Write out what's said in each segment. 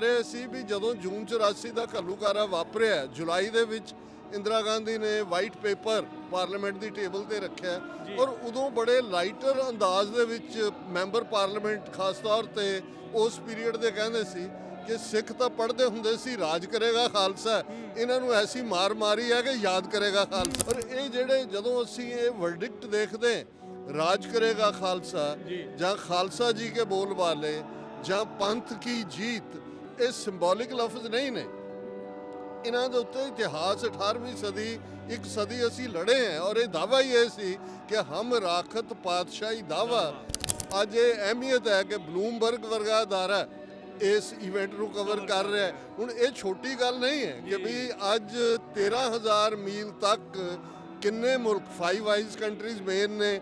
ਰਹੇ ਸੀ ਵੀ ਜਦੋਂ ਜੂਨ 84 ਦਾ ਘੱਲੂਕਾਰਾ ਵਾਪਰਿਆ ਜੁਲਾਈ ਦੇ ਵਿੱਚ ਇੰਦਰਾ ਗਾਂਧੀ ਨੇ ਵਾਈਟ ਪੇਪਰ ਪਾਰਲੀਮੈਂਟ ਦੀ ਟੇਬਲ ਤੇ ਰੱਖਿਆ। ਔਰ ਉਦੋਂ ਬੜੇ ਲਾਈਟਰ ਅੰਦਾਜ਼ ਦੇ ਵਿੱਚ ਮੈਂਬਰ ਪਾਰਲੀਮੈਂਟ ਖਾਸ ਤੌਰ ਤੇ ਉਸ ਪੀਰੀਅਡ ਦੇ ਕਹਿੰਦੇ ਸੀ ਕਿ ਸਿੱਖ ਤਾਂ ਪੜ੍ਹਦੇ ਹੁੰਦੇ ਸੀ ਰਾਜ ਕਰੇਗਾ ਖਾਲਸਾ। ਇਹਨਾਂ ਨੂੰ ਐਸੀ ਮਾਰ ਮਾਰੀ ਹੈ ਕਿ ਯਾਦ ਕਰੇਗਾ ਖਾਲਸਾ। ਪਰ ਇਹ ਜਿਹੜੇ ਜਦੋਂ ਅਸੀਂ ਇਹ ਵਰਡਿਕਟ ਦੇਖਦੇ ਰਾਜ ਕਰੇਗਾ ਖਾਲਸਾ ਜਾਂ ਖਾਲਸਾ ਜੀ ਕੇ ਬੋਲ ਵਾਲੇ ਜਾਂ ਪੰਥ ਕੀ ਜੀਤ ਇਹ ਸਿੰਬੋਲਿਕ ਲਫ਼ਜ਼ ਨਹੀਂ ਨੇ। ਇਹਨਾਂ ਦੇ ਉੱਤੇ ਇਤਿਹਾਸ 18ਵੀਂ ਸਦੀ, ਇੱਕ ਸਦੀ ਅਸੀਂ ਲੜੇ ਹਾਂ ਔਰ ਇਹ ਦਾਵਾ ਹੀ ਇਹ ਸੀ ਕਿ ਹਮ ਰਾਖਤ ਪਾਤਸ਼ਾਹੀ ਦਾਵਾ ਅੱਜ ਇਹ ਅਹਿਮੀਅਤ ਹੈ ਕਿ ਬਲੂਮਬਰਗ ਵਰਗਾ ਅਦਾਰਾ ਇਸ ਇਵੈਂਟ ਨੂੰ ਕਵਰ ਕਰ ਰਿਹਾ ਹੈ। ਹੁਣ ਇਹ ਛੋਟੀ ਗੱਲ ਨਹੀਂ ਹੈ ਕਿ ਵੀ ਅੱਜ 13000 ਮੀਲ ਤੱਕ ਕਿੰਨੇ ਮੁਲਕ ਫਾਈਵ ਆਈਜ਼ ਕੰਟਰੀਜ਼ ਮੇਨ ਨੇ।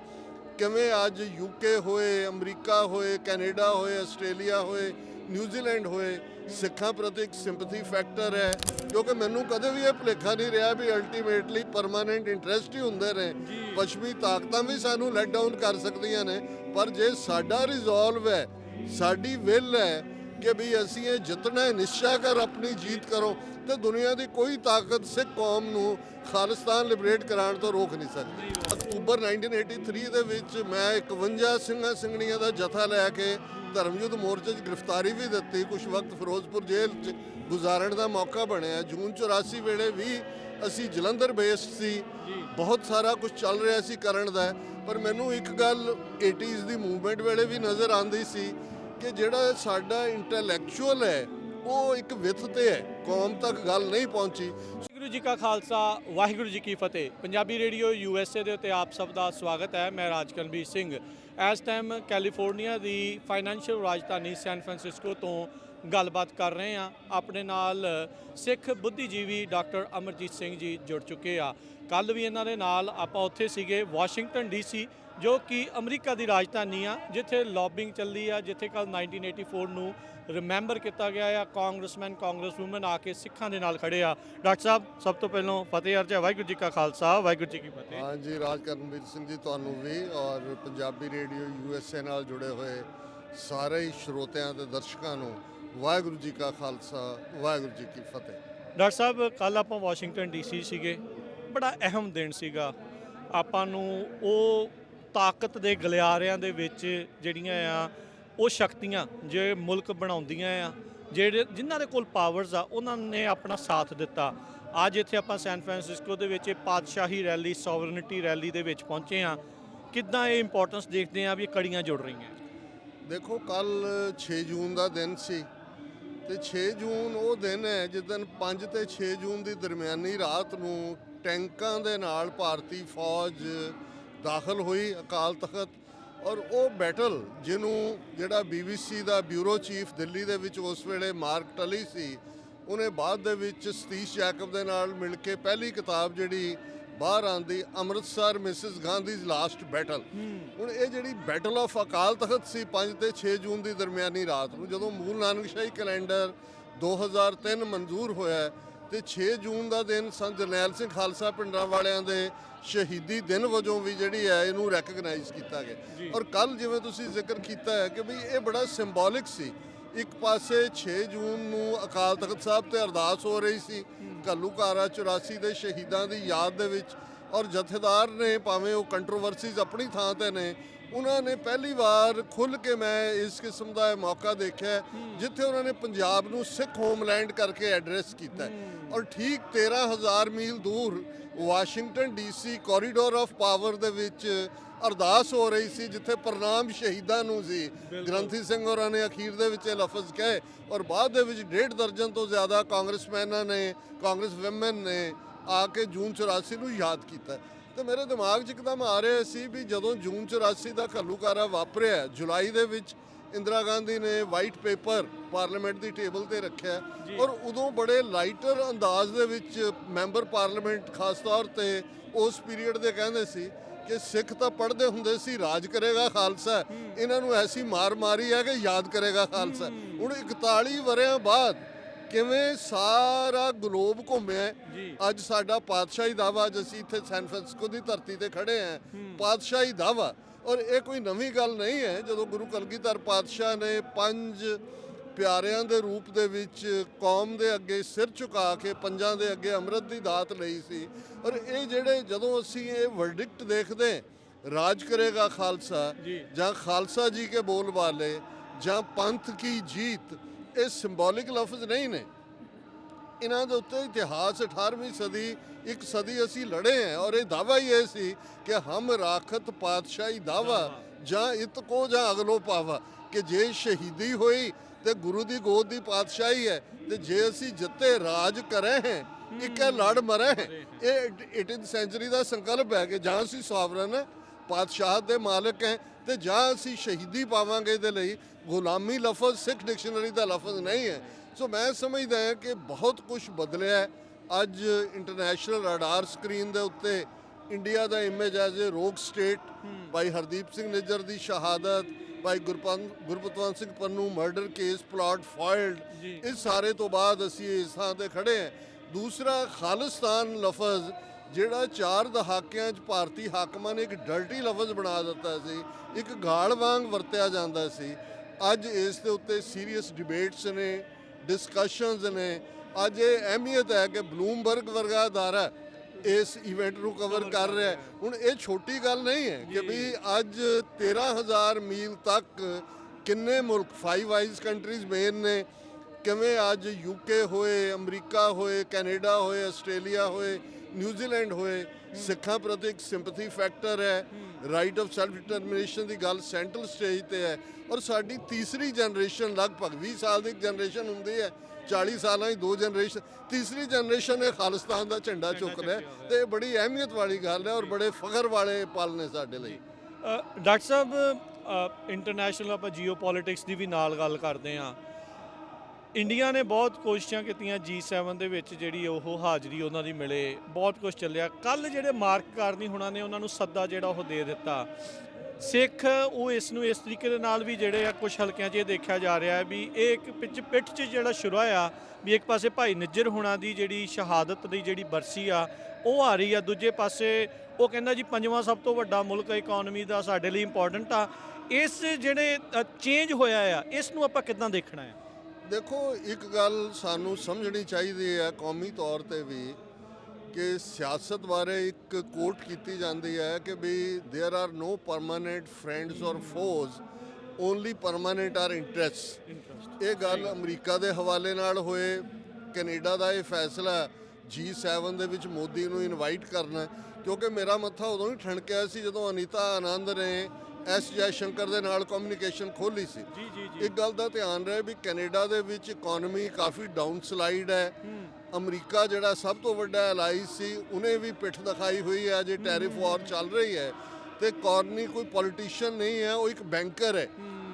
ਕਿਵੇਂ ਅੱਜ ਯੂਕੇ ਹੋਏ ਅਮਰੀਕਾ ਹੋਏ ਕੈਨੇਡਾ ਹੋਏ ਆਸਟ੍ਰੇਲੀਆ ਹੋਏ ਨਿਊਜ਼ੀਲੈਂਡ ਹੋਏ ਸਿੱਖਾਂ ਪ੍ਰਤੀ ਇੱਕ ਸਿੰਪਥੀ ਫੈਕਟਰ ਹੈ ਕਿਉਂਕਿ ਮੈਨੂੰ ਕਦੇ ਵੀ ਇਹ ਭੁਲੇਖਾ ਨਹੀਂ ਰਿਹਾ ਵੀ ਅਲਟੀਮੇਟਲੀ ਪਰਮਾਨੈਂਟ ਇੰਟਰਸਟ ਹੀ ਹੁੰਦੇ ਨੇ। ਪੱਛਮੀ ਤਾਕਤਾਂ ਵੀ ਸਾਨੂੰ ਲੈਟ ਡਾਊਨ ਕਰ ਸਕਦੀਆਂ ਨੇ ਪਰ ਜੇ ਸਾਡਾ ਰਿਜ਼ੋਲਵ ਹੈ ਸਾਡੀ ਵਿਲ ਹੈ ਕਿ ਵੀ ਅਸੀਂ ਇਹ ਜਿੱਤਣਾ ਹੈ, ਨਿਸ਼ਚਾ ਕਰ ਆਪਣੀ ਜੀਤ ਕਰੋ ਤੇ ਦੁਨੀਆ ਦੀ ਕੋਈ ਤਾਕਤ ਸਿੱਖ ਕੌਮ ਨੂੰ ਖਾਲਿਸਤਾਨ ਲਿਬਰੇਟ ਕਰਾਉਣ ਤੋਂ ਰੋਕ ਨਹੀਂ ਸਕਦੀ। ਅਕਤੂਬਰ 1983 ਦੇ ਵਿੱਚ ਮੈਂ 51 ਸਿੰਘਾਂ ਸਿੰਘਣੀਆਂ ਦਾ ਜਥਾ ਲੈ ਕੇ ਧਰਮਯੁੱਧ ਮੋਰਚੇ 'ਚ ਗ੍ਰਿਫਤਾਰੀ ਵੀ ਦਿੱਤੀ। ਕੁਝ ਵਕਤ ਫਿਰੋਜ਼ਪੁਰ ਜੇਲ੍ਹ 'ਚ ਗੁਜ਼ਾਰਨ ਦਾ ਮੌਕਾ ਬਣਿਆ। ਜੂਨ 84 ਵੇਲੇ ਵੀ ਅਸੀਂ ਜਲੰਧਰ ਬੇਸਡ ਸੀ। ਬਹੁਤ ਸਾਰਾ ਕੁਝ ਚੱਲ ਰਿਹਾ ਸੀ ਕਰਨ ਦਾ, ਪਰ ਮੈਨੂੰ ਇੱਕ ਗੱਲ 80s ਦੀ ਮੂਵਮੈਂਟ ਵੇਲੇ ਵੀ ਨਜ਼ਰ ਆਉਂਦੀ ਸੀ ਕਿ ਜਿਹੜਾ ਸਾਡਾ ਇੰਟੈਲੈਕਚੁਅਲ ਹੈ, ਉਹ ਇੱਕ ਵਿਥ ਤੇ ਹੈ, ਕੌਮ ਤੱਕ ਗੱਲ ਨਹੀਂ ਪਹੁੰਚੀ। ਵਾਹਿਗੁਰੂ ਜੀ ਕਾ ਖਾਲਸਾ, ਵਾਹਿਗੁਰੂ ਜੀ ਕੀ ਫਤਿਹ। Punjabi radio U S A ਦੇ ਉੱਤੇ ਆਪ ਸਭ ਦਾ ਸਵਾਗਤ ਹੈ। ਮੈਂ ਰਾਜਕਰਨਵੀਰ ਸਿੰਘ। ਇਸ ਟਾਈਮ ਕੈਲੀਫੋਰਨੀਆ ਦੀ ਫਾਈਨੈਂਸ਼ੀਅਲ ਰਾਜਧਾਨੀ ਸੈਨ ਫਰਾਂਸਿਸਕੋ ਤੋਂ ਗੱਲਬਾਤ ਕਰ ਰਹੇ ਹਾਂ। ਆਪਣੇ ਨਾਲ ਸਿੱਖ ਬੁੱਧੀਜੀਵੀ ਡਾਕਟਰ ਅਮਰਜੀਤ ਸਿੰਘ ਜੀ ਜੁੜ ਚੁੱਕੇ ਆ। ਕੱਲ ਵੀ ਇਹਨਾਂ ਦੇ ਨਾਲ ਆਪਾਂ ਉੱਥੇ ਸੀਗੇ ਵਾਸ਼ਿੰਗਟਨ ਡੀਸੀ ਜੋ ਕਿ ਅਮਰੀਕਾ ਦੀ ਰਾਜਧਾਨੀ ਆ ਜਿੱਥੇ ਲੌਬਿੰਗ ਚੱਲੀ ਆ ਜਿੱਥੇ ਕੱਲ 1984 ਨੂੰ ਰਿਮੈਂਬਰ ਕੀਤਾ ਗਿਆ ਆ ਕਾਂਗਰਸਮੈਨ ਕਾਂਗਰਸ ਵੂਮਨ ਆ ਕੇ ਸਿੱਖਾਂ ਦੇ ਨਾਲ ਖੜੇ ਆ। ਡਾਕਟਰ ਸਾਹਿਬ ਸਭ ਤੋਂ ਪਹਿਲਾਂ ਫਤਿਹ ਅਰਜ ਵਾਹਿਗੁਰੂ ਜੀ ਕਾ ਖਾਲਸਾ ਵਾਹਿਗੁਰੂ ਜੀ ਕੀ ਫਤਿਹ। ਹਾਂਜੀ ਰਾਜ ਕਰਨਵੀਰ ਸਿੰਘ ਜੀ ਤੁਹਾਨੂੰ ਵੀ ਔਰ ਪੰਜਾਬੀ ਰੇਡੀਓ ਯੂਐਸਏ ਨਾਲ ਜੁੜੇ ਹੋਏ ਸਾਰੇ ਹੀ ਸਰੋਤਿਆਂ ਤੇ ਦਰਸ਼ਕਾਂ ਨੂੰ ਵਾਹਿਗੁਰੂ ਜੀ ਕਾ ਖਾਲਸਾ ਵਾਹਿਗੁਰੂ ਜੀ ਕੀ ਫਤਿਹ। ਡਾਕਟਰ ਸਾਹਿਬ ਕੱਲ ਆਪਾਂ ਵਾਸ਼ਿੰਗਟਨ ਡੀਸੀ ਸੀਗੇ ਬੜਾ ਅਹਿਮ ਦਿਨ ਸੀਗਾ। ਆਪਾਂ ਨੂੰ ਉਹ ਤਾਕਤ ਦੇ ਗਲਿਆਰਿਆਂ ਦੇ ਵਿੱਚ ਜਿਹੜੀਆਂ ਆ, ਉਹ ਸ਼ਕਤੀਆਂ ਜੇ ਮੁਲਕ ਬਣਾਉਂਦੀਆਂ ਆ, ਜਿਹੜੇ ਜਿਨ੍ਹਾਂ ਦੇ ਕੋਲ ਪਾਵਰਸ ਆ, ਉਹਨਾਂ ਨੇ ਆਪਣਾ ਸਾਥ ਦਿੱਤਾ। ਅੱਜ ਇੱਥੇ ਆਪਾਂ ਸੈਨ ਫਰਾਂਸਿਸਕੋ ਦੇ ਵਿੱਚ ਇਹ ਪਾਤਸ਼ਾਹੀ ਰੈਲੀ ਸੋਵਰਨਿਟੀ ਰੈਲੀ ਦੇ ਵਿੱਚ ਪਹੁੰਚੇ ਆ ਕਿੱਦਾਂ ਇਹ ਇੰਪੋਰਟੈਂਸ ਦੇਖਦੇ ਆ ਵੀ ਕੜੀਆਂ ਜੁੜ ਰਹੀਆਂ। ਦੇਖੋ ਕੱਲ 6 ਜੂਨ ਦਾ ਦਿਨ ਸੀ ਤੇ 6 ਜੂਨ ਉਹ ਦਿਨ ਹੈ, ਜਿਸ ਦਿਨ 5 ਤੇ 6 ਜੂਨ ਦੀ ਦਰਮਿਆਨੀ ਰਾਤ ਨੂੰ ਟੈਂਕਾਂ ਦੇ ਨਾਲ ਭਾਰਤੀ ਫੌਜ ਦਾਖਲ ਹੋਈ ਅਕਾਲ ਤਖਤ ਔਰ ਉਹ ਬੈਟਲ ਜਿਹਨੂੰ ਜਿਹੜਾ BBC ਦਾ ਬਿਊਰੋ ਚੀਫ ਦਿੱਲੀ ਦੇ ਵਿੱਚ ਉਸ ਵੇਲੇ ਮਾਰਕ ਟਲੀ ਸੀ ਉਹਨੇ ਬਾਅਦ ਦੇ ਵਿੱਚ ਸਤੀਸ਼ ਜੈਕਬ ਦੇ ਨਾਲ ਮਿਲ ਕੇ ਪਹਿਲੀ ਕਿਤਾਬ ਜਿਹੜੀ ਬਾਹਰ ਆਂਦੀ Amritsar Mrs Gandhi's last battle ਹੁਣ ਇਹ ਜਿਹੜੀ ਬੈਟਲ ਆਫ ਅਕਾਲ ਤਖਤ ਸੀ 5 ਤੇ 6 ਜੂਨ ਦੀ ਦਰਮਿਆਨੀ ਰਾਤ ਨੂੰ ਜਦੋਂ ਮੂਲ ਨਾਨਕਸ਼ਾਹੀ ਕੈਲੰਡਰ 2003 ਮਨਜ਼ੂਰ ਹੋਇਆ ਤੇ 6 ਜੂਨ ਦਾ ਦਿਨ ਸੰਤ ਜਰਨੈਲ ਸਿੰਘ ਖਾਲਸਾ ਪਿੰਡਾਂ ਵਾਲਿਆਂ ਦੇ ਸ਼ਹੀਦੀ ਦਿਨ ਵਜੋਂ ਵੀ ਜਿਹੜੀ ਹੈ ਇਹਨੂੰ ਰੈਕਗਨਾਈਜ਼ ਕੀਤਾ ਗਿਆ। ਔਰ ਕੱਲ ਜਿਵੇਂ ਤੁਸੀਂ ਜ਼ਿਕਰ ਕੀਤਾ ਹੈ ਕਿ ਵੀ ਇਹ ਬੜਾ ਸਿੰਬੋਲਿਕ ਸੀ। ਇੱਕ ਪਾਸੇ 6 ਜੂਨ ਨੂੰ ਅਕਾਲ ਤਖਤ ਸਾਹਿਬ ਤੇ ਅਰਦਾਸ ਹੋ ਰਹੀ ਸੀ ਘੱਲੂਘਾਰਾ 84 ਦੇ ਸ਼ਹੀਦਾਂ ਦੀ ਯਾਦ ਦੇ ਵਿੱਚ। ਔਰ ਜਥੇਦਾਰ ਨੇ ਭਾਵੇਂ ਉਹ ਕੰਟਰੋਵਰਸੀਜ਼ ਆਪਣੀ ਥਾਂ ਤੇ ਨੇ ਉਹਨਾਂ ਨੇ ਪਹਿਲੀ ਵਾਰ ਖੁੱਲ ਕੇ ਮੈਂ ਇਸ ਕਿਸਮ ਦਾ ਇਹ ਮੌਕਾ ਦੇਖਿਆ ਜਿੱਥੇ ਉਹਨਾਂ ਨੇ ਪੰਜਾਬ ਨੂੰ ਸਿੱਖ ਹੋਮਲੈਂਡ ਕਰਕੇ ਐਡਰੈਸ ਕੀਤਾ। ਔਰ ਠੀਕ 13000 ਮੀਲ ਦੂਰ Washington DC corridor of power ਦੇ ਵਿੱਚ ਅਰਦਾਸ ਹੋ ਰਹੀ ਸੀ ਜਿੱਥੇ ਪ੍ਰਣਾਮ ਸ਼ਹੀਦਾਂ ਨੂੰ ਸੀ ਗ੍ਰੰਥੀ ਸਿੰਘ ਹੋਰਾਂ ਨੇ ਅਖੀਰ ਦੇ ਵਿੱਚ ਇਹ ਲਫ਼ਜ਼ ਕਹੇ ਔਰ ਬਾਅਦ ਦੇ ਵਿੱਚ ਡੇਢ ਦਰਜਨ ਤੋਂ ਜ਼ਿਆਦਾ ਕਾਂਗਰਸਮੈਨਾਂ ਨੇ ਕਾਂਗਰਸ ਵਿਮਨ ਨੇ ਆ ਕੇ ਜੂਨ 84 ਨੂੰ ਯਾਦ ਕੀਤਾ ਤੇ ਮੇਰੇ ਦਿਮਾਗ 'ਚ ਇੱਕਦਮ ਆ ਰਿਹਾ ਸੀ ਵੀ ਜਦੋਂ ਜੂਨ 84 ਦਾ ਘੱਲੂਕਾਰਾ ਵਾਪਰਿਆ ਜੁਲਾਈ ਦੇ ਵਿੱਚ ਇੰਦਰਾ ਗਾਂਧੀ ਨੇ ਵਾਈਟ ਪੇਪਰ ਪਾਰਲੀਮੈਂਟ ਦੀ ਟੇਬਲ ਤੇ ਰੱਖਿਆ। ਔਰ ਉਦੋਂ ਬੜੇ ਲਾਈਟਰ ਅੰਦਾਜ਼ ਦੇ ਵਿੱਚ ਮੈਂਬਰ ਪਾਰਲੀਮੈਂਟ ਖਾਸ ਤੌਰ ਤੇ ਉਸ ਪੀਰੀਅਡ ਦੇ ਕਹਿੰਦੇ ਸੀ ਕਿ ਸਿੱਖ ਤਾਂ ਪੜ੍ਹਦੇ ਹੁੰਦੇ ਸੀ ਰਾਜ ਕਰੇਗਾ ਖਾਲਸਾ। ਇਹਨਾਂ ਨੂੰ ਐਸੀ ਮਾਰ ਮਾਰੀ ਹੈ ਕਿ ਯਾਦ ਕਰੇਗਾ ਖਾਲਸਾ। ਹੁਣ 41 ਵਰਿਆਂ ਬਾਅਦ ਕਿਵੇਂ ਸਾਰਾ ਗਲੋਬ ਘੁੰਮਿਆ। ਅੱਜ ਸਾਡਾ ਪਾਤਸ਼ਾਹੀ ਦਾਵਾ ਅੱਜ ਅਸੀਂ ਇੱਥੇ ਸੈਨ ਫਰਾਂਸਿਸਕੋ ਦੀ ਧਰਤੀ ਤੇ ਖੜੇ ਹਾਂ। ਪਾਤਸ਼ਾਹੀ ਦਾਵਾ। ਔਰ ਇਹ ਕੋਈ ਨਵੀਂ ਗੱਲ ਨਹੀਂ ਹੈ ਜਦੋਂ ਗੁਰੂ ਕਲਗੀਧਰ ਪਾਤਸ਼ਾਹ ਨੇ ਪੰਜ ਪਿਆਰਿਆਂ ਦੇ ਰੂਪ ਦੇ ਵਿੱਚ ਕੌਮ ਦੇ ਅੱਗੇ ਸਿਰ ਝੁਕਾ ਕੇ ਪੰਜਾਂ ਦੇ ਅੱਗੇ ਅੰਮ੍ਰਿਤ ਦੀ ਦਾਤ ਲਈ ਸੀ। ਔਰ ਇਹ ਜਿਹੜੇ ਜਦੋਂ ਅਸੀਂ ਇਹ ਵਰਡਿਕਟ ਦੇਖਦੇ ਰਾਜ ਕਰੇਗਾ ਖਾਲਸਾ। ਜਾਂ ਖਾਲਸਾ ਜੀ ਕੇ ਬੋਲ ਵਾਲੇ ਜਾਂ ਪੰਥ ਕੀ ਜੀਤ ਇਹ ਸਿੰਬੋਲਿਕ ਲਫ਼ਜ਼ ਨਹੀਂ ਨੇ। ਇਹਨਾਂ ਦੇ ਉੱਤੇ ਇਤਿਹਾਸ 18ਵੀਂ ਸਦੀ, ਇੱਕ ਸਦੀ ਅਸੀਂ ਲੜੇ ਹਾਂ ਔਰ ਇਹ ਦਾਵਾ ਹੀ ਇਹ ਸੀ ਕਿ ਹਮ ਰਾਖਤ ਪਾਤਸ਼ਾਹੀ ਦਾਵਾ ਜਾਂ ਇਤ ਕੋ ਜਾਂ ਅਗਲੋ ਪਾਵਾ ਕਿ ਜੇ ਸ਼ਹੀਦੀ ਹੋਈ ਤੇ ਗੁਰੂ ਦੀ ਗੋਦ ਦੀ ਪਾਤਸ਼ਾਹੀ ਹੈ ਤੇ ਜੇ ਅਸੀਂ ਜਿੱਤੇ ਰਾਜ ਕਰੇ ਹੈ, ਇੱਕੇ ਲੜ ਮਰੇ ਹੈ, ਇਹ 18th ਸੈਂਚੁਰੀ ਦਾ ਸੰਕਲਪ ਹੈ ਕਿ ਜਾਂ ਅਸੀਂ ਸੋਵਰਨ ਪਾਤਸ਼ਾਹ ਦੇ ਮਾਲਕ ਹੈ ਤੇ ਜਾਂ ਅਸੀਂ ਸ਼ਹੀਦੀ ਪਾਵਾਂਗੇ ਦੇ ਲਈ ਗੁਲਾਮੀ ਲਫ਼ਜ਼ ਸਿੱਖ ਡਿਕਸ਼ਨਰੀ ਦਾ ਲਫ਼ਜ਼ ਨਹੀਂ ਹੈ। ਸੋ ਮੈਂ ਸਮਝਦਾ ਹਾਂ ਕਿ ਬਹੁਤ ਕੁਝ ਬਦਲਿਆ ਹੈ। ਅੱਜ ਇੰਟਰਨੈਸ਼ਨਲ ਰਡਾਰ ਸਕਰੀਨ ਦੇ ਉੱਤੇ India the image as a rogue state ਭਾਈ ਹਰਦੀਪ ਸਿੰਘ ਨਿੱਜਰ ਦੀ ਸ਼ਹਾਦਤ ਭਾਈ Gurpatwant Singh Pannun murder case plot foiled ਜੀ। ਇਸ ਸਾਰੇ ਤੋਂ ਬਾਅਦ ਅਸੀਂ ਇਸ ਥਾਂ ਤੇ ਖੜੇ ਹਾਂ। ਦੂਸਰਾ ਖਾਲਿਸਤਾਨ ਲਫ਼ਜ਼ ਜਿਹੜਾ ਚਾਰ ਦਹਾਕਿਆਂ 'ਚ ਭਾਰਤੀ ਹਾਕਮਾਂ ਨੇ ਇੱਕ ਡਰਟੀ ਲਫ਼ਜ਼ ਬਣਾ ਦਿੱਤਾ ਸੀ, ਇੱਕ ਗਾਲ ਵਾਂਗ ਵਰਤਿਆ ਜਾਂਦਾ ਸੀ। ਅੱਜ ਇਸ ਦੇ ਉੱਤੇ ਸੀਰੀਅਸ ਡਿਬੇਟਸ ਨੇ ਡਿਸਕਸ਼ਨਸ ਨੇ, ਅੱਜ ਇਹ ਅਹਿਮੀਅਤ ਹੈ ਕਿ ਬਲੂਮਬਰਗ ਵਰਗਾ ਅਦਾਰਾ ਇਸ ਇਵੈਂਟ ਨੂੰ ਕਵਰ ਕਰ ਰਿਹਾ ਹੁਣ ਇਹ ਛੋਟੀ ਗੱਲ ਨਹੀਂ ਹੈ ਕਿ ਵੀ ਅੱਜ 13000 ਮੀਲ ਤੱਕ ਕਿੰਨੇ ਮੁਲਕ ਫਾਈਵ ਆਈਜ਼ ਕੰਟਰੀਜ਼ ਮੇਨ ਨੇ। ਕਿਵੇਂ ਅੱਜ ਯੂਕੇ ਹੋਏ ਅਮਰੀਕਾ ਹੋਏ ਕੈਨੇਡਾ ਹੋਏ ਆਸਟ੍ਰੇਲੀਆ ਹੋਏ ਨਿਊਜ਼ੀਲੈਂਡ ਹੋਏ ਸਿੱਖਾਂ ਪ੍ਰਤੀ ਇੱਕ ਸਿੰਪਥੀ ਫੈਕਟਰ ਹੈ ਰਾਈਟ ਆਫ ਸੈਲਫ ਡਿਟਰਮੀਨੇਸ਼ਨ ਦੀ ਗੱਲ ਸੈਂਟਰਲ ਸਟੇਜ ਤੇ ਹੈ ਔਰ ਸਾਡੀ ਤੀਸਰੀ ਜਨਰੇਸ਼ਨ ਲਗਭਗ 20 ਸਾਲ ਦੀ ਜਨਰੇਸ਼ਨ ਹੁੰਦੀ ਹੈ 40 ਸਾਲਾਂ ਦੀ ਦੋ ਜਨਰੇਸ਼ਨ ਤੀਸਰੀ ਜਨਰੇਸ਼ਨ ਨੇ ਖਾਲਿਸਤਾਨ ਦਾ ਝੰਡਾ ਚੁੱਕ ਲਿਆ ਤੇ ਇਹ ਬੜੀ ਅਹਿਮੀਅਤ ਵਾਲੀ ਗੱਲ ਹੈ ਔਰ ਬੜੇ ਫਖਰ ਵਾਲੇ ਪਲ ਨੇ ਸਾਡੇ ਲਈ। ਡਾਕਟਰ ਸਾਹਿਬ ਇੰਟਰਨੈਸ਼ਨਲ ਆਪਾਂ ਜੀਓਪੋਲਿਟਿਕਸ ਦੀ ਵੀ ਨਾਲ ਗੱਲ ਕਰਦੇ ਆ ਇੰਡੀਆ ਨੇ ਬਹੁਤ ਕੋਸ਼ਿਸ਼ਾਂ ਕੀਤੀਆਂ G7 ਦੇ ਵਿੱਚ ਜਿਹੜੀ ਉਹ ਹਾਜ਼ਰੀ ਉਹਨਾਂ ਦੀ ਮਿਲੇ, ਬਹੁਤ ਕੁਝ ਚੱਲਿਆ। ਕੱਲ ਜਿਹੜੇ ਮਾਰਕ ਕਾਰਨੀ ਹੁਣਾਂ ਨੇ ਉਹਨਾਂ ਨੂੰ ਸੱਦਾ ਜਿਹੜਾ ਉਹ ਦੇ ਦਿੱਤਾ। ਸਿੱਖ ਉਹ ਇਸ ਨੂੰ ਇਸ ਤਰੀਕੇ ਦੇ ਨਾਲ ਵੀ ਜਿਹੜੇ ਆ ਕੁਝ ਹਲਕਿਆਂ 'ਚ ਇਹ ਦੇਖਿਆ ਜਾ ਰਿਹਾ ਹੈ ਵੀ ਇਹ ਇੱਕ ਪਿੱਛ ਪਿੱਠ 'ਚ ਜਿਹੜਾ ਸ਼ੁਰੂ ਆ ਵੀ ਇੱਕ ਪਾਸੇ ਭਾਈ ਨਿੱਜਰ ਹੁਣਾਂ ਦੀ ਜਿਹੜੀ ਸ਼ਹਾਦਤ ਦੀ ਜਿਹੜੀ ਬਰਸੀ ਆ, ਉਹ ਆ ਰਹੀ ਆ। ਦੂਜੇ ਪਾਸੇ ਉਹ ਕਹਿੰਦਾ ਜੀ ਪੰਜਵਾਂ ਸਭ ਤੋਂ ਵੱਡਾ ਮੁਲਕ ਇਕਨੋਮੀ ਦਾ ਸਾਡੇ ਲਈ ਇੰਪੋਰਟੈਂਟ ਆ। ਇਸ ਜਿਹੜੇ ਚੇਂਜ ਹੋਇਆ ਆ, ਇਸ ਨੂੰ ਆਪਾਂ ਕਿੱਦਾਂ ਦੇਖਣਾ ਹੈ? ਦੇਖੋ ਇੱਕ ਗੱਲ ਸਾਨੂੰ ਸਮਝਣੀ ਚਾਹੀਦੀ ਹੈ ਕੌਮੀ ਤੌਰ ਤੇ ਵੀ ਕਿ ਸਿਆਸਤ ਬਾਰੇ ਇੱਕ ਕੋਟ ਕੀਤੀ ਜਾਂਦੀ ਹੈ ਕਿ ਵੀ there are no permanent friends or foes only permanent are interest ਇਹ ਗੱਲ ਅਮਰੀਕਾ ਦੇ ਹਵਾਲੇ ਨਾਲ ਹੋਏ ਕੈਨੇਡਾ ਦਾ ਇਹ ਫੈਸਲਾ G7 ਦੇ ਵਿੱਚ ਮੋਦੀ ਨੂੰ ਇਨਵਾਈਟ ਕਰਨਾ ਕਿਉਂਕਿ ਮੇਰਾ ਮੱਥਾ ਉਦੋਂ ਹੀ ਠਣਕਿਆ ਸੀ ਜਦੋਂ ਅਨੀਤਾ ਆਨੰਦ ਨੇ ਐਸ ਜੈ ਸ਼ੰਕਰ ਦੇ ਨਾਲ ਕਮਿਊਨੀਕੇਸ਼ਨ ਖੋਲੀ ਸੀ। ਜੀ ਜੀ ਇੱਕ ਗੱਲ ਦਾ ਧਿਆਨ ਰਹੇ ਵੀ ਕੈਨੇਡਾ ਦੇ ਵਿੱਚ ਇਕਨੋਮੀ ਕਾਫੀ ਡਾਊਨ ਸਲਾਈਡ ਹੈ। ਅਮਰੀਕਾ ਜਿਹੜਾ ਸਭ ਤੋਂ ਵੱਡਾ ਐਲਾਈ ਸੀ ਉਹਨੇ ਵੀ ਪਿੱਠ ਦਿਖਾਈ ਹੋਈ ਹੈ ਜੇ ਟੈਰਿਫ ਵਾਰ ਚੱਲ ਰਹੀ ਹੈ। ਤੇ ਕਾਰਨੀ ਕੋਈ ਪੋਲੀਟੀਸ਼ੀਅਨ ਨਹੀਂ ਹੈ ਉਹ ਇੱਕ ਬੈਂਕਰ ਹੈ।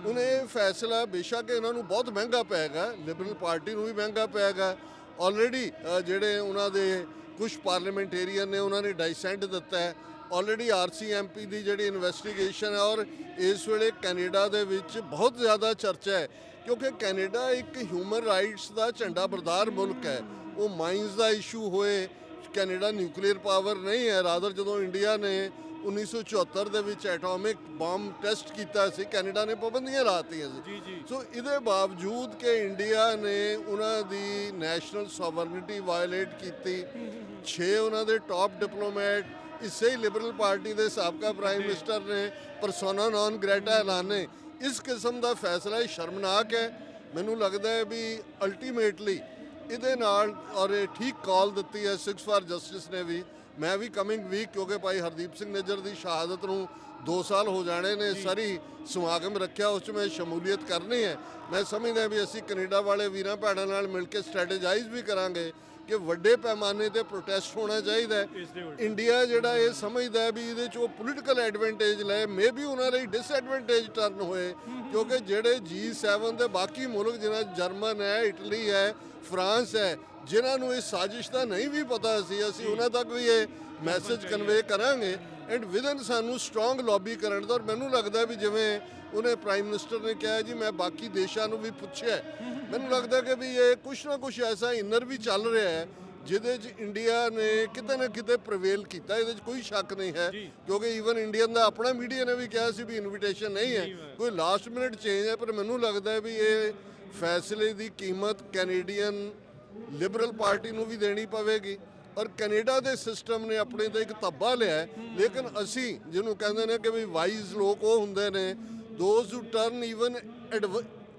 ਉਹਨੇ ਫੈਸਲਾ ਬੇਸ਼ੱਕ ਇਹਨਾਂ ਨੂੰ ਬਹੁਤ ਮਹਿੰਗਾ ਪਏਗਾ ਲਿਬਰਲ ਪਾਰਟੀ ਨੂੰ ਵੀ ਮਹਿੰਗਾ ਪਏਗਾ ਆਲਰੇਡੀ ਜਿਹੜੇ ਉਹਨਾਂ ਦੇ ਕੁਝ ਪਾਰਲੀਮੈਂਟੇਰੀਅਨ ਨੇ ਉਹਨਾਂ ਨੇ ਡਾਈਸੈਂਟ ਦਿੱਤਾ ਹੈ। ਆਲਰੇਡੀ ਆਰਸੀਐਮਪੀ ਦੀ ਜਿਹੜੀ ਇਨਵੈਸਟੀਗੇਸ਼ਨ ਹੈ ਔਰ ਇਸ ਵੇਲੇ ਕੈਨੇਡਾ ਦੇ ਵਿੱਚ ਬਹੁਤ ਜ਼ਿਆਦਾ ਚਰਚਾ ਹੈ ਕਿਉਂਕਿ ਕੈਨੇਡਾ ਇੱਕ ਹਿਊਮਨ ਰਾਈਟਸ ਦਾ ਝੰਡਾ ਬਰਦਾਰ ਮੁਲਕ ਹੈ। ਉਹ ਮਾਈਨਸ ਦਾ ਇਸ਼ੂ ਹੋਏ ਕੈਨੇਡਾ ਨਿਊਕਲੀਅਰ ਪਾਵਰ ਨਹੀਂ ਹੈ ਰਾਦਰ ਜਦੋਂ ਇੰਡੀਆ ਨੇ 1974 ਦੇ ਵਿੱਚ ਐਟੋਮਿਕ ਬੰਬ ਟੈਸਟ ਕੀਤਾ ਸੀ ਕੈਨੇਡਾ ਨੇ ਪਾਬੰਦੀਆਂ ਲਾਤੀਆਂ ਸੀ। ਸੋ ਇਹਦੇ ਬਾਵਜੂਦ ਕਿ ਇੰਡੀਆ ਨੇ ਉਹਨਾਂ ਦੀ ਨੈਸ਼ਨਲ ਸੋਵਰਨਿਟੀ ਵਾਇਲੇਟ ਕੀਤੀ 6 ਉਹਨਾਂ ਦੇ ਟਾਪ ਡਿਪਲੋਮੈਟ ਇਸੇ ਹੀ ਲਿਬਰਲ ਪਾਰਟੀ ਦੇ ਸਾਬਕਾ ਪ੍ਰਾਈਮ ਮਿਨਿਸਟਰ ਨੇ ਪਰਸੋਨਾ ਨਾਨ ਗ੍ਰੈਟਾ ਐਲਾਨੇ। ਇਸ ਕਿਸਮ ਦਾ ਫੈਸਲਾ ਇਹ ਸ਼ਰਮਨਾਕ ਹੈ। ਮੈਨੂੰ ਲੱਗਦਾ ਹੈ ਵੀ ਅਲਟੀਮੇਟਲੀ ਇਹਦੇ ਨਾਲ ਔਰ ਇਹ ਠੀਕ ਕਾਲ ਦਿੱਤੀ ਹੈ ਸਿਕਸ ਫਾਰ ਜਸਟਿਸ ਨੇ ਵੀ। ਮੈਂ ਵੀ ਕਮਿੰਗ ਵੀਕ ਕਿਉਂਕਿ ਭਾਈ ਹਰਦੀਪ ਸਿੰਘ ਨਿੱਜਰ ਦੀ ਸ਼ਹਾਦਤ ਨੂੰ 2 ਸਾਲ ਹੋ ਜਾਣੇ ਨੇ ਸਾਰੀ ਸਮਾਗਮ ਰੱਖਿਆ ਉਸ 'ਚ ਮੈਂ ਸ਼ਮੂਲੀਅਤ ਕਰਨੀ ਹੈ। ਮੈਂ ਸਮਝਦਾ ਵੀ ਅਸੀਂ ਕੈਨੇਡਾ ਵਾਲੇ ਵੀਰਾਂ ਭੈਣਾਂ ਨਾਲ ਮਿਲ ਕੇ ਸਟ੍ਰੈਟੇਜਾਈਜ਼ ਵੀ ਕਰਾਂਗੇ। ਕਿ ਵੱਡੇ ਪੈਮਾਨੇ ਤੇ ਪ੍ਰੋਟੈਸਟ ਹੋਣਾ ਚਾਹੀਦਾ ਹੈ। ਇੰਡੀਆ ਜਿਹੜਾ ਇਹ ਸਮਝਦਾ ਹੈ ਵੀ ਇਹਦੇ ਚ ਉਹ ਪੋਲੀਟੀਕਲ ਐਡਵਾਂਟੇਜ ਲੈ ਮੇ ਵੀ ਉਹਨਾਂ ਲਈ ਡਿਸਐਡਵਾਂਟੇਜ ਟਰਨ ਹੋਏ। ਕਿਉਂਕਿ ਜਿਹੜੇ G7 ਦੇ ਬਾਕੀ ਮੁਲਕ ਜਿਨ੍ਹਾਂ ਜਰਮਨ ਹੈ ਇਟਲੀ ਹੈ ਫਰਾਂਸ ਹੈ ਜਿਨ੍ਹਾਂ ਨੂੰ ਇਸ ਸਾਜ਼ਿਸ਼ ਦਾ ਨਹੀਂ ਵੀ ਪਤਾ ਸੀ ਅਸੀਂ ਉਹਨਾਂ ਤੱਕ ਵੀ ਇਹ ਮੈਸੇਜ ਕਨਵੇ ਕਰਾਂਗੇ। ਐਂਡ ਵਿਦਨ ਸਾਨੂੰ ਸਟਰੋਂਗ ਲੌਬੀ ਕਰਨ ਦਾ ਔਰ ਮੈਨੂੰ ਲੱਗਦਾ ਵੀ ਜਿਵੇਂ ਉਹਨੇ ਪ੍ਰਾਈਮ ਮਿਨਿਸਟਰ ਨੇ ਕਿਹਾ ਜੀ ਮੈਂ ਬਾਕੀ ਦੇਸ਼ਾਂ ਨੂੰ ਵੀ ਪੁੱਛਿਆ ਮੈਨੂੰ ਲੱਗਦਾ ਕਿ ਵੀ ਇਹ ਕੁਛ ਨਾ ਕੁਛ ਐਸਾ ਇਨਰ ਵੀ ਚੱਲ ਰਿਹਾ ਹੈ ਜਿਹਦੇ 'ਚ ਇੰਡੀਆ ਨੇ ਕਿਤੇ ਨਾ ਕਿਤੇ ਪ੍ਰਵੇਲ ਕੀਤਾ ਇਹਦੇ 'ਚ ਕੋਈ ਸ਼ੱਕ ਨਹੀਂ ਹੈ। ਕਿਉਂਕਿ ਈਵਨ ਇੰਡੀਅਨ ਦਾ ਆਪਣਾ ਮੀਡੀਆ ਨੇ ਵੀ ਕਿਹਾ ਸੀ ਵੀ ਇਨਵੀਟੇਸ਼ਨ ਨਹੀਂ ਹੈ। ਕੋਈ ਲਾਸਟ ਮਿੰਟ ਚੇਂਜ ਹੈ ਪਰ ਮੈਨੂੰ ਲੱਗਦਾ ਹੈ ਵੀ ਇਹ ਫੈਸਲੇ ਦੀ ਕੀਮਤ ਕੈਨੇਡੀਅਨ ਲਿਬਰਲ ਪਾਰਟੀ ਨੂੰ ਵੀ ਦੇਣੀ ਪਵੇਗੀ। ਔਰ ਕੈਨੇਡਾ ਦੇ ਸਿਸਟਮ ਨੇ ਆਪਣੇ ਤੇ ਇੱਕ ਧੱਬਾ ਲਿਆ ਲੇਕਿਨ ਅਸੀਂ ਜਿਹਨੂੰ ਕਹਿੰਦੇ ਨੇ ਕਿ ਵੀ ਵਾਈਜ਼ ਲੋਕ ਉਹ ਹੁੰਦੇ ਨੇ those who turn even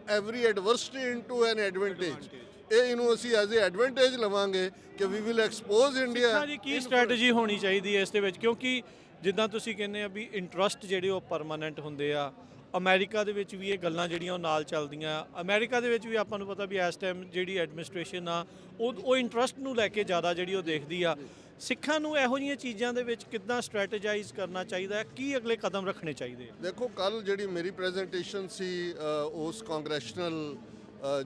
every adversity into an advantage ਇਹ ਇਹਨੂੰ ਅਸੀਂ ਐਜ਼ ਅ ਐਡਵਾਂਟੇਜ ਲਵਾਂਗੇ ਕਿ ਵੀ ਵਿਲ ਐਕਸਪੋਜ਼ ਇੰਡੀਆ ਦੀ ਕੀ ਸਟ੍ਰੈਟਜੀ ਹੋਣੀ ਚਾਹੀਦੀ ਹੈ ਇਸ ਦੇ ਵਿੱਚ? ਕਿਉਂਕਿ ਜਿੱਦਾਂ ਤੁਸੀਂ ਕਹਿੰਦੇ ਆ ਵੀ ਇੰਟਰਸਟ ਜਿਹੜੇ ਉਹ ਪਰਮਾਨੈਂਟ ਹੁੰਦੇ ਆ ਅਮਰੀਕਾ ਦੇ ਵਿੱਚ ਵੀ ਇਹ ਗੱਲਾਂ ਜਿਹੜੀਆਂ ਉਹ ਨਾਲ ਚੱਲਦੀਆਂ। ਅਮਰੀਕਾ ਦੇ ਵਿੱਚ ਵੀ ਆਪਾਂ ਨੂੰ ਪਤਾ ਵੀ ਇਸ ਟਾਈਮ ਜਿਹੜੀ ਐਡਮਿਨਿਸਟ੍ਰੇਸ਼ਨ ਆ, ਉਹ ਉਹ ਇੰਟਰਸਟ ਨੂੰ ਲੈ ਕੇ ਜ਼ਿਆਦਾ ਜਿਹੜੀ ਉਹ ਦੇਖਦੀ ਆ। ਸਿੱਖਾਂ ਨੂੰ ਇਹੋ ਜਿਹੀਆਂ ਚੀਜ਼ਾਂ ਦੇ ਵਿੱਚ ਕਿੱਦਾਂ ਸਟ੍ਰੈਟੇਜਾਈਜ਼ ਕਰਨਾ ਚਾਹੀਦਾ ਹੈ ਕੀ ਅਗਲੇ ਕਦਮ ਰੱਖਣੇ ਚਾਹੀਦੇ ਦੇਖੋ ਕੱਲ ਜਿਹੜੀ ਮੇਰੀ ਪ੍ਰੈਜੈਂਟੇਸ਼ਨ ਸੀ ਉਸ ਕਾਂਗਰੈਸ਼ਨਲ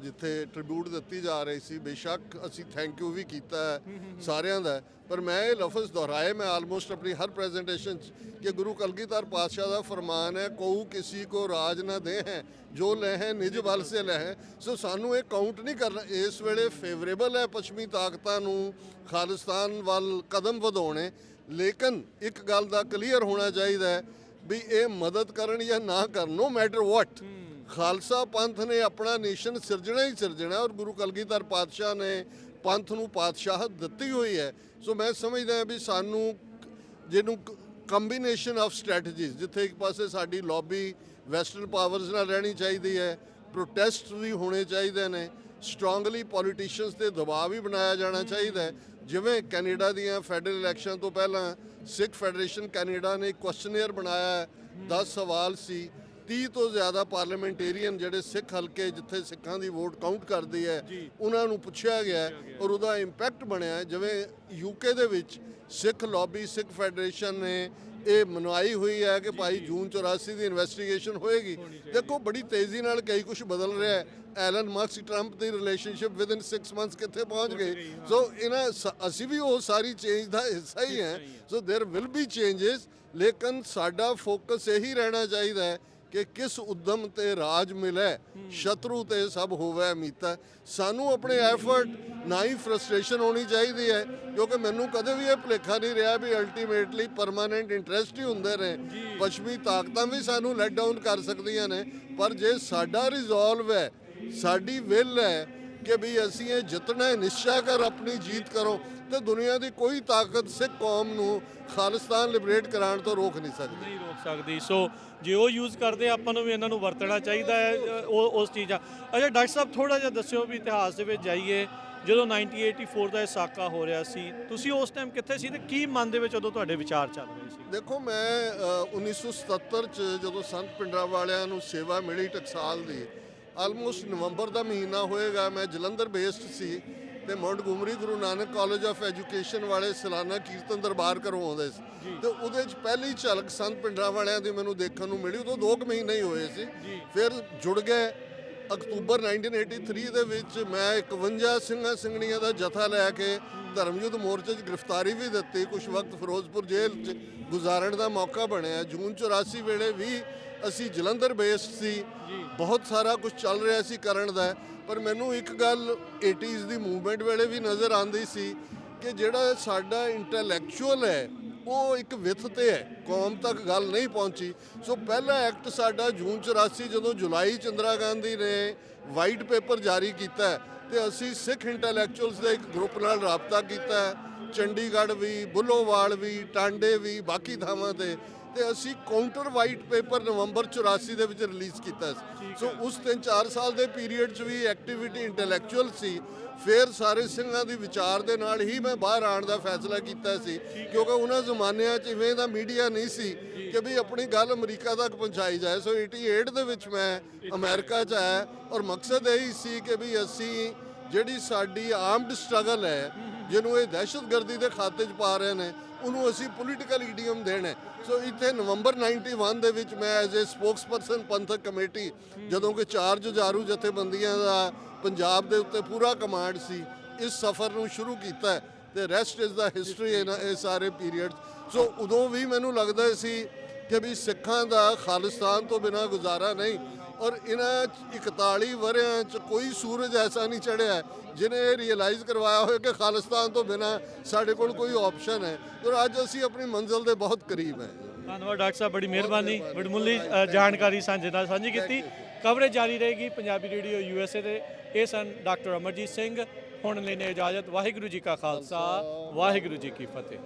ਜਿੱਥੇ ਟ੍ਰਿਬਿਊਟ ਦਿੱਤੀ ਜਾ ਰਹੀ ਸੀ ਬੇਸ਼ੱਕ ਅਸੀਂ ਥੈਂਕ ਯੂ ਵੀ ਕੀਤਾ ਹੈ ਸਾਰਿਆਂ ਦਾ। ਪਰ ਮੈਂ ਇਹ ਲਫ਼ਜ਼ ਦੁਹਰਾਏ ਮੈਂ ਆਲਮੋਸਟ ਆਪਣੀ ਹਰ ਪ੍ਰੈਜੈਂਟੇਸ਼ਨ 'ਚ ਕਿ ਗੁਰੂ ਕਲਗੀਧਰ ਪਾਤਸ਼ਾਹ ਦਾ ਫਰਮਾਨ ਹੈ ਕਉ ਕਿਸੇ ਕੋ ਰਾਜ ਨਾ ਦੇ ਹੈ ਜੋ ਲੈ ਹੈ ਨਿਜ ਬਲ ਸੇ ਲੈ ਹੈ ਸੋ ਸਾਨੂੰ ਇਹ ਕਾਊਂਟ ਨਹੀਂ ਕਰਨਾ। ਇਸ ਵੇਲੇ ਫੇਵਰੇਬਲ ਹੈ ਪੱਛਮੀ ਤਾਕਤਾਂ ਨੂੰ ਖਾਲਿਸਤਾਨ ਵੱਲ ਕਦਮ ਵਧਾਉਣੇ। ਲੇਕਿਨ ਇੱਕ ਗੱਲ ਦਾ ਕਲੀਅਰ ਹੋਣਾ ਚਾਹੀਦਾ ਹੈ ਵੀ ਇਹ ਮਦਦ ਕਰਨ ਜਾਂ ਨਾ ਕਰਨ ਨੋ ਮੈਟਰ ਵਾਟ ਖਾਲਸਾ ਪੰਥ ਨੇ ਆਪਣਾ ਨੇਸ਼ਨ ਸਿਰਜਣਾ ਹੀ ਸਿਰਜਣਾ ਔਰ ਗੁਰੂ ਕਲਗੀਧਰ ਪਾਤਸ਼ਾਹ ਨੇ ਪੰਥ ਨੂੰ ਪਾਤਸ਼ਾਹਤ ਦਿੱਤੀ ਹੋਈ ਹੈ। ਸੋ ਮੈਂ ਸਮਝਦਾ ਵੀ ਸਾਨੂੰ ਜਿਹਨੂੰ ਕੰਬੀਨੇਸ਼ਨ ਆਫ ਸਟ੍ਰੈਟਜੀਜ਼ ਜਿੱਥੇ ਇੱਕ ਪਾਸੇ ਸਾਡੀ ਲੌਬੀ ਵੈਸਟਰਨ ਪਾਵਰਸ ਨਾਲ ਰਹਿਣੀ ਚਾਹੀਦੀ ਹੈ ਪ੍ਰੋਟੈਸਟ ਵੀ ਹੋਣੇ ਚਾਹੀਦੇ ਨੇ ਸਟਰੋਂਗਲੀ ਪੋਲੀਟੀਸ਼ੀਅਨਸ ਤੇ ਦਬਾਅ ਵੀ ਬਣਾਇਆ ਜਾਣਾ ਚਾਹੀਦਾ ਹੈ। ਜਿਵੇਂ ਕੈਨੇਡਾ ਦੀਆਂ ਫੈਡਰਲ ਇਲੈਕਸ਼ਨ ਤੋਂ ਪਹਿਲਾਂ ਸਿੱਖ ਫੈਡਰੇਸ਼ਨ ਕੈਨੇਡਾ ਨੇ ਇੱਕ ਕੁਐਸਚਨੇਅਰ ਬਣਾਇਆ ਹੈ 10 ਸਵਾਲ ਸੀ। 30 ਤੋਂ ਜ਼ਿਆਦਾ ਪਾਰਲੀਮੈਂਟੇਰੀਅਨ ਜਿਹੜੇ ਸਿੱਖ ਹਲਕੇ ਜਿੱਥੇ ਸਿੱਖਾਂ ਦੀ ਵੋਟ ਕਾਊਂਟ ਕਰਦੇ ਹੈ ਉਹਨਾਂ ਨੂੰ ਪੁੱਛਿਆ ਗਿਆ ਔਰ ਉਹਦਾ ਇੰਪੈਕਟ ਬਣਿਆ ਜਿਵੇਂ ਯੂਕੇ ਦੇ ਵਿੱਚ ਸਿੱਖ ਲੌਬੀ ਸਿੱਖ ਫੈਡਰੇਸ਼ਨ ਨੇ ਇਹ ਮਨਵਾਈ ਹੋਈ ਹੈ ਕਿ ਭਾਈ ਜੂਨ 84 ਦੀ ਇਨਵੈਸਟੀਗੇਸ਼ਨ ਹੋਏਗੀ। ਦੇਖੋ ਬੜੀ ਤੇਜ਼ੀ ਨਾਲ ਕਈ ਕੁਝ ਬਦਲ ਰਿਹਾ ਹੈ। ਐਲਨ ਮਾਰਕਸ ਟਰੰਪ ਦੀ ਰਿਲੇਸ਼ਨਸ਼ਿਪ ਵਿਦ ਇਨ 6 ਮੰਥਸ ਕਿੱਥੇ ਪਹੁੰਚ ਗਏ ਸੋ ਇਹਨਾਂ ਅਸੀਂ ਵੀ ਉਹ ਸਾਰੀ ਚੇਂਜ ਦਾ ਹਿੱਸਾ ਹੀ ਹੈ। So there will be changes ਲੇਕਿਨ ਸਾਡਾ ਫੋਕਸ ਇਹੀ ਰਹਿਣਾ ਚਾਹੀਦਾ ਹੈ ਕਿ ਕਿਸ ਉਦਮ ਤੇ ਰਾਜ ਮਿਲੇ ਸ਼ਤਰੂ ਤੇ ਸਭ ਹੋਵੇ ਮੀਤਾ। ਸਾਨੂੰ ਆਪਣੇ ਐਫਰਟ ਨਾ ਹੀ ਫਰਸਟ੍ਰੇਸ਼ਨ ਹੋਣੀ ਚਾਹੀਦੀ ਹੈ ਕਿਉਂਕਿ ਮੈਨੂੰ ਕਦੇ ਵੀ ਇਹ ਭੁਲੇਖਾ ਨਹੀਂ ਰਿਹਾ ਵੀ ਅਲਟੀਮੇਟਲੀ ਪਰਮਾਨੈਂਟ ਇੰਟਰਸਟ ਹੀ ਹੁੰਦੇ ਨੇ। ਪੱਛਮੀ ਤਾਕਤਾਂ ਵੀ ਸਾਨੂੰ ਲੈਟ ਡਾਊਨ ਕਰ ਸਕਦੀਆਂ ਨੇ ਪਰ ਜੇ ਸਾਡਾ ਰਿਜ਼ੋਲਵ ਹੈ ਸਾਡੀ ਵਿਲ ਹੈ ਕਿ ਵੀ ਅਸੀਂ ਇਹ ਜਿੱਤਣਾ ਹੈ ਨਿਸ਼ਚਾ ਕਰ ਆਪਣੀ ਜੀਤ ਕਰੋ ਤੇ ਦੁਨੀਆ ਦੀ ਕੋਈ ਤਾਕਤ ਸਿੱਖ ਕੌਮ ਨੂੰ ਖਾਲਿਸਤਾਨ ਲਿਬਰੇਟ ਕਰਾਉਣ ਤੋਂ ਰੋਕ ਨਹੀਂ ਸਕਦੀ। ਸਕਦੀ। ਸੋ ਜੇ ਉਹ ਯੂਜ਼ ਕਰਦੇ ਆਪਾਂ ਨੂੰ ਵੀ ਇਹਨਾਂ ਨੂੰ ਵਰਤਣਾ ਚਾਹੀਦਾ ਹੈ ਉਹ ਉਸ ਚੀਜ਼ਾਂ। ਅੱਛਾ ਡਾਕਟਰ ਸਾਹਿਬ ਥੋੜਾ ਜਿਹਾ ਦੱਸਿਓ ਵੀ ਇਤਿਹਾਸ ਦੇ ਵਿੱਚ ਜਾਈਏ। ਜਦੋਂ 1984 ਦਾ ਇਹ ਸਾਕਾ ਹੋ ਰਿਹਾ ਸੀ ਤੁਸੀਂ ਉਸ ਟਾਈਮ ਕਿੱਥੇ ਸੀ ਤੇ ਕੀ ਮਨ ਦੇ ਵਿੱਚ ਉਦੋਂ ਤੁਹਾਡੇ ਵਿਚਾਰ ਚੱਲ ਰਹੇ ਸੀ? ਦੇਖੋ ਮੈਂ ਅ, 1977 ਚ ਜਦੋਂ ਸੰਤ ਪਿੰਡਰਾ ਵਾਲਿਆਂ ਨੂੰ ਸੇਵਾ ਮਿਲੀ ਟਕਸਾਲ ਦੀ ਆਲਮੋਸਟ ਨਵੰਬਰ ਦਾ ਮਹੀਨਾ ਹੋਏਗਾ ਮੈਂ ਜਲੰਧਰ ਬੇਸਡ ਸੀ। ਤੇ Montgomery Guru Nanak college of education ਵਾਲੇ ਸਾਲਾਨਾ ਕੀਰਤਨ ਦਰਬਾਰ ਕਰਵਾਉਂਦੇ ਸੀ। ਤੇ ਉਹਦੇ ਚ ਪਹਿਲੀ ਝਲਕ ਸੰਤ ਪਿੰਡਰਾ ਵਾਲਿਆਂ ਦੀ ਮੈਨੂੰ ਦੇਖਣ ਨੂੰ ਮਿਲੀ। ਉਦੋਂ 2 ਮਹੀਨੇ ਹੀ ਹੋਏ ਸੀ। ਫਿਰ ਜੁੜ ਗਏ ਅਕਤੂਬਰ 1983 ਦੇ ਵਿੱਚ ਮੈਂ 51 ਸਿੰਘਾਂ ਸਿੰਘਣੀਆਂ ਦਾ ਜਥਾ ਲੈ ਕੇ ਧਰਮਯੁੱਧ ਮੋਰਚੇ 'ਚ ਗ੍ਰਿਫਤਾਰੀ ਵੀ ਦਿੱਤੀ। ਕੁਝ ਵਕਤ ਫਿਰੋਜ਼ਪੁਰ ਜੇਲ੍ਹ 'ਚ ਗੁਜ਼ਾਰਨ ਦਾ ਮੌਕਾ ਬਣਿਆ। ਜੂਨ 84 ਵੇਲੇ ਵੀ ਅਸੀਂ ਜਲੰਧਰ ਬੇਸਡ ਸੀ ਬਹੁਤ ਸਾਰਾ ਕੁਝ ਚੱਲ ਰਿਹਾ ਸੀ ਕਰਨ ਦਾ ਪਰ ਮੈਨੂੰ ਇੱਕ ਗੱਲ 80s ਦੀ ਮੂਵਮੈਂਟ ਵੇਲੇ ਵੀ ਨਜ਼ਰ ਆਉਂਦੀ ਸੀ ਕਿ ਜਿਹੜਾ ਸਾਡਾ ਇੰਟੈਲੈਕਚੁਅਲ ਹੈ ਉਹ ਇੱਕ ਵਿਥ ਤੇ ਹੈ ਕੌਮ ਤੱਕ ਗੱਲ ਨਹੀਂ ਪਹੁੰਚੀ ਸੋ ਪਹਿਲਾ ਐਕਟ ਸਾਡਾ ਜੂਨ 84 ਜਦੋਂ ਜੁਲਾਈ ਚ ਇੰਦਰਾ ਗਾਂਧੀ ਨੇ ਵਾਈਟ ਪੇਪਰ ਜਾਰੀ ਕੀਤਾ ਤੇ ਅਸੀਂ ਸਿੱਖ ਇੰਟੈਲੈਕਚੁਅਲਸ ਦੇ ਇੱਕ ਗਰੁੱਪ ਨਾਲ ਰਾਬਤਾ ਕੀਤਾ। ਚੰਡੀਗੜ੍ਹ ਵੀ ਬੁੱਲੋਵਾਲ ਵੀ ਟਾਂਡੇ ਵੀ ਬਾਕੀ ਥਾਵਾਂ ਤੇ ਤੇ ਅਸੀਂ ਕਾਊਂਟਰ ਵਾਈਟ ਪੇਪਰ ਨਵੰਬਰ 84 ਦੇ ਵਿੱਚ ਰਿਲੀਜ਼ ਕੀਤਾ ਸੀ। ਸੋ ਉਸ 3-4 ਸਾਲ ਦੇ ਪੀਰੀਅਡ 'ਚ ਵੀ ਐਕਟੀਵਿਟੀ ਇੰਟੈਲੈਕਚੁਅਲ ਸੀ। ਫਿਰ ਸਾਰੇ ਸਿੰਘਾਂ ਦੀ ਵਿਚਾਰ ਦੇ ਨਾਲ ਹੀ ਮੈਂ ਬਾਹਰ ਆਉਣ ਦਾ ਫੈਸਲਾ ਕੀਤਾ ਸੀ। ਕਿਉਂਕਿ ਉਹਨਾਂ ਜ਼ਮਾਨਿਆਂ 'ਚ ਇਵੇਂ ਦਾ ਮੀਡੀਆ ਨਹੀਂ ਸੀ ਕਿ ਵੀ ਆਪਣੀ ਗੱਲ ਅਮਰੀਕਾ ਤੱਕ ਪਹੁੰਚਾਈ ਜਾਏ। ਸੋ 88 ਦੇ ਵਿੱਚ ਮੈਂ ਅਮਰੀਕਾ 'ਚ ਆਇਆ। ਔਰ ਮਕਸਦ ਇਹ ਹੀ ਸੀ ਕਿ ਵੀ ਅਸੀਂ ਜਿਹੜੀ ਸਾਡੀ ਆਰਮਡ ਸਟਰਗਲ ਹੈ। ਜਿਹਨੂੰ ਇਹ ਦਹਿਸ਼ਤਗਰਦੀ ਦੇ ਖਾਤੇ 'ਚ ਪਾ ਰਹੇ ਨੇ, ਉਹਨੂੰ ਅਸੀਂ ਪੋਲੀਟੀਕਲ ਈਡੀਅਮ ਦੇਣਾ ਸੋ ਇੱਥੇ ਨਵੰਬਰ 91 ਦੇ ਵਿੱਚ ਮੈਂ ਐਜ਼ ਅ ਸਪੋਕਸਪਰਸਨ ਪੰਥਕ ਕਮੇਟੀ, ਜਦੋਂ ਕਿ ਚਾਰ ਜੁਝਾਰੂ ਜਥੇਬੰਦੀਆਂ ਦਾ ਪੰਜਾਬ ਦੇ ਉੱਤੇ ਪੂਰਾ ਕਮਾਂਡ ਸੀ, ਇਸ ਸਫ਼ਰ ਨੂੰ ਸ਼ੁਰੂ ਕੀਤਾ ਹੈ ਤੇ rest is the history in ਇਹ ਸਾਰੇ ਪੀਰੀਅਡ ਸੋ ਉਦੋਂ ਵੀ ਮੈਨੂੰ ਲੱਗਦਾ ਸੀ ਕਿ ਵੀ ਸਿੱਖਾਂ ਦਾ ਖਾਲਿਸਤਾਨ ਤੋਂ ਬਿਨਾ ਗੁਜ਼ਾਰਾ ਨਹੀਂ ਔਰ ਇਹਨਾਂ 41 ਵਰਿਆਂ ਚ ਕੋਈ ਸੂਰਜ ਐਸਾ ਨਹੀਂ ਚੜਿਆ ਜਿਹਨੇ ਇਹ ਰਿਅਲਾਈਜ਼ ਕਰਵਾਇਆ ਹੋਵੇ ਕਿ ਖਾਲਿਸਤਾਨ ਤੋਂ ਬਿਨਾ ਸਾਡੇ ਕੋਲ ਕੋਈ ਆਪਸ਼ਨ ਹੈ। ਔਰ ਅੱਜ ਅਸੀਂ ਆਪਣੀ ਮੰਜ਼ਿਲ ਦੇ ਬਹੁਤ ਕਰੀਬ ਹੈ। ਧੰਨਵਾਦ ਡਾਕਟਰ ਸਾਹਿਬ, ਬੜੀ ਮਿਹਰਬਾਨੀ, ਬੜੀ ਮੁੱਲੀ ਜਾਣਕਾਰੀ ਸਾਂਝੇ ਨਾਲ ਸਾਂਝੀ ਕੀਤੀ। ਕਵਰੇਜ ਜਾਰੀ ਰਹੇਗੀ ਪੰਜਾਬੀ ਰੇਡੀਓ ਯੂਐਸਏ ਦੇ ਇਹ ਸਨ ਡਾਕਟਰ ਅਮਰਜੀਤ ਸਿੰਘ। ਹੁਣ ਲੈਣੇ ਇਜਾਜ਼ਤ। ਵਾਹਿਗੁਰੂ ਜੀ ਕਾ ਖਾਲਸਾ, ਵਾਹਿਗੁਰੂ ਜੀ ਕੀ ਫਤਿਹ।